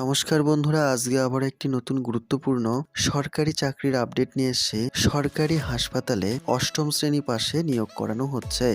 নমস্কার বন্ধুরা, আজকে আবার একটি নতুন গুরুত্বপূর্ণ সরকারি চাকরির আপডেট নিয়ে এসে সরকারি হাসপাতালে অষ্টম শ্রেণি পাশে নিয়োগ করানো হচ্ছে।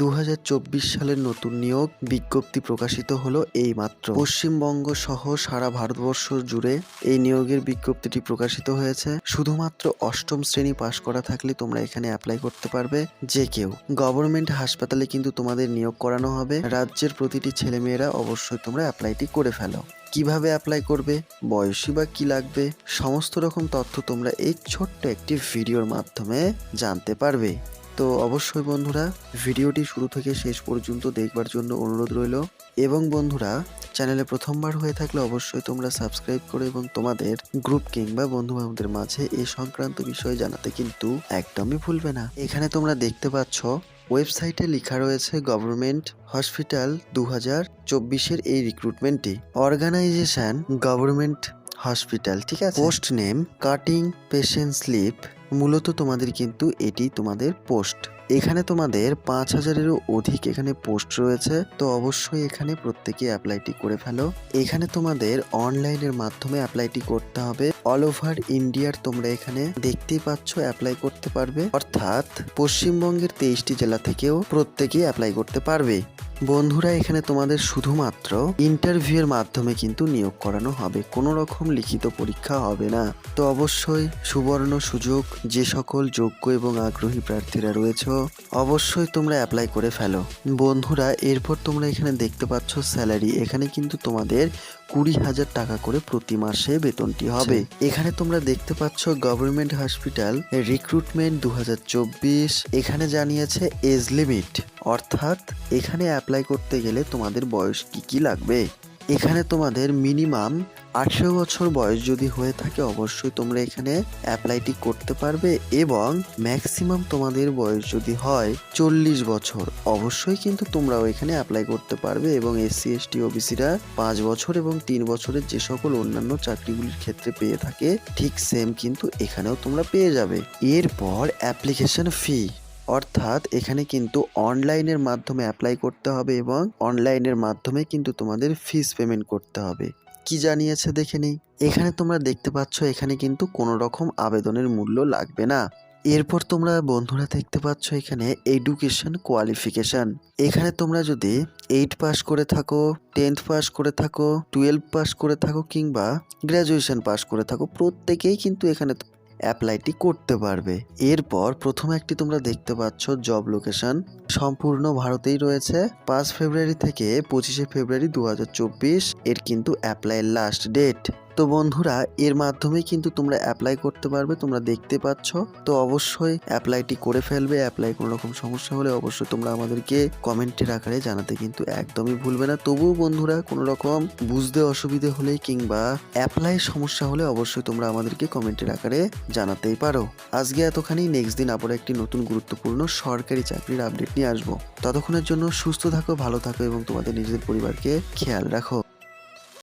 দু হাজার চব্বিশ সালের নতুন নিয়োগ বিজ্ঞপ্তি প্রকাশিত হলো এই মাত্র পশ্চিমবঙ্গ সহ সারা ভারতবর্ষ জুড়ে এই নিয়োগের বিজ্ঞপ্তিটি প্রকাশিত হয়েছে। শুধুমাত্র অষ্টম শ্রেণি পাশ করা থাকলে তোমরা এখানে অ্যাপ্লাই করতে পারবে, যে কেউ। গভর্নমেন্ট হাসপাতালে কিন্তু তোমাদের নিয়োগ করানো হবে। রাজ্যের প্রতিটি ছেলেমেয়েরা অবশ্যই তোমরা অ্যাপ্লাইটি করে ফেলো। কীভাবে অ্যাপ্লাই করবে, বয়সী বা কি লাগবে, সমস্ত রকম তথ্য তোমরা এই ছোট্ট একটি ভিডিওর মাধ্যমে জানতে পারবে। তো অবশ্যই বন্ধুরা, ভিডিওটি শুরু থেকে শেষ পর্যন্ত দেখবার জন্য অনুরোধ রইল। এবং বন্ধুরা, চ্যানেলে প্রথমবার হয়ে থাকলে অবশ্যই তোমরা সাবস্ক্রাইব করে এবং তোমাদের গ্রুপ কিংবা বন্ধু বান্ধবদের মাঝে এই সংক্রান্ত বিষয় জানাতে কিন্তু একদমই ভুলবে না। এখানে তোমরা দেখতে পাচ্ছ ওয়েবসাইটে লেখা রয়েছে গভর্নমেন্ট হসপিটাল দু হাজার চব্বিশের এই রিক্রুটমেন্টটি অর্গানাইজেশন গভর্নমেন্ট হসপিটাল, ঠিক আছে? Post name, cutting, patient slip, মূলত তোমাদের কিন্তু এটি তোমাদের পোস্ট। এখানে তোমাদের পাঁচ হাজারেরও অধিক এখানে পোস্ট রয়েছে, তো অবশ্যই এখানে প্রত্যেকে অ্যাপ্লাইটি করে ফেলো। এখানে তোমাদের অনলাইনের মাধ্যমে অ্যাপ্লাইটি করতে হবে। অল ওভার ইন্ডিয়ার তোমরা এখানে দেখতেই পাচ্ছ অ্যাপ্লাই করতে পারবে। অর্থাৎ পশ্চিমবঙ্গের তেইশটি জেলা থেকেও প্রত্যেকেই অ্যাপ্লাই করতে পারবে। বন্ধুরা, এখানে তোমাদের শুধুমাত্র ইন্টারভিউয়ের মাধ্যমে কিন্তু নিয়োগ করানো হবে। কোনো রকম লিখিত পরীক্ষা হবে না। তো অবশ্যই সুবর্ণ সুযোগ, যে সকল যোগ্য এবং আগ্রহী প্রার্থীরা রয়েছে, অবশ্যই তোমরা অ্যাপ্লাই করে ফেলো। বন্ধুরা, এরপর তোমরা এখানে দেখতে পাচ্ছ স্যালারি এখানে কিন্তু তোমাদের কুড়ি হাজার টাকা করে প্রতি মাসে বেতনটি হবে। এখানে তোমরা দেখতে পাচ্ছ গভর্নমেন্ট হসপিটাল রিক্রুটমেন্ট দু হাজার চব্বিশ। এখানে জানিয়েছে এজ লিমিট। অর্থাৎ এখানে অ্যাপ্লাই করতে গেলে তোমাদের বয়স কি কি লাগবে? এখানে তোমাদের মিনিমাম আঠেরো বছর বয়স যদি হয়ে থাকে, অবশ্যই তোমরা এখানে অ্যাপ্লাইটি করতে পারবে এবং ম্যাক্সিমাম তোমাদের বয়স যদি হয় চল্লিশ বছর, অবশ্যই কিন্তু তোমরাও এখানে অ্যাপ্লাই করতে পারবে এবং এসসি এসটি ওবিসিরা পাঁচ বছর এবং তিন বছরের যে সকল অন্যান্য চাকরিগুলির ক্ষেত্রে পেয়ে থাকে, ঠিক সেম কিন্তু এখানেও তোমরা পেয়ে যাবে। এরপর অ্যাপ্লিকেশন ফি অর্থাৎ এখানে কিন্তু অনলাইনের মাধ্যমে অ্যাপ্লাই করতে হবে এবং অনলাইনের মাধ্যমে কিন্তু তোমাদের ফিস পেমেন্ট করতে হবে। কি জানিয়েছে দেখে নিই। এখানে তোমরা দেখতে পাচ্ছ, এখানে কিন্তু কোনো রকম আবেদনের মূল্য লাগবে না। এরপর তোমরা বন্ধুরা দেখতে পাচ্ছ এখানে এডুকেশন কোয়ালিফিকেশান এখানে তোমরা যদি এইট পাস করে থাকো টেন্থ পাস করে থাকো টুয়েলভ পাস করে থাকো কিংবা গ্র্যাজুয়েশন পাস করে থাকো, প্রত্যেকেই কিন্তু এখানে অ্যাপ্লাইটি করতে পারবে। এরপর প্রথম একটি তোমরা দেখতে পাচ্ছ জব লোকেশন সম্পূর্ণ ভারতেই রয়েছে। পাঁচ ফেব্রুয়ারি থেকে পঁচিশে ফেব্রুয়ারি দু হাজার চব্বিশ, এর কিন্তু অ্যাপ্লাইয়ের লাস্ট ডেট তো বন্ধুরা এর মাধ্যমে কিন্তু তোমরা অ্যাপ্লাই করতে পারবে, তোমরা দেখতে পাচ্ছ। তো অবশ্যই অ্যাপ্লাইটি করে ফেলবে অ্যাপ্লাই কোনো রকম সমস্যা হলে অবশ্যই তোমরা আমাদেরকে কমেন্টের আকারে জানাতে কিন্তু একদমই ভুলবে না। তবুও বন্ধুরা, কোনো রকম বুঝতে অসুবিধে হলে কিংবা অ্যাপ্লাই সমস্যা হলে অবশ্যই তোমরা আমাদেরকে কমেন্টের আকারে জানাতেই পারো। আজকে এতখানি নেক্সট দিন আবার একটি নতুন গুরুত্বপূর্ণ সরকারি চাকরির আপডেট নিয়ে আসব। ততক্ষণের জন্য সুস্থ থাকো, ভালো থাকো এবং তোমাদের নিজেদের পরিবারকে খেয়াল রাখো।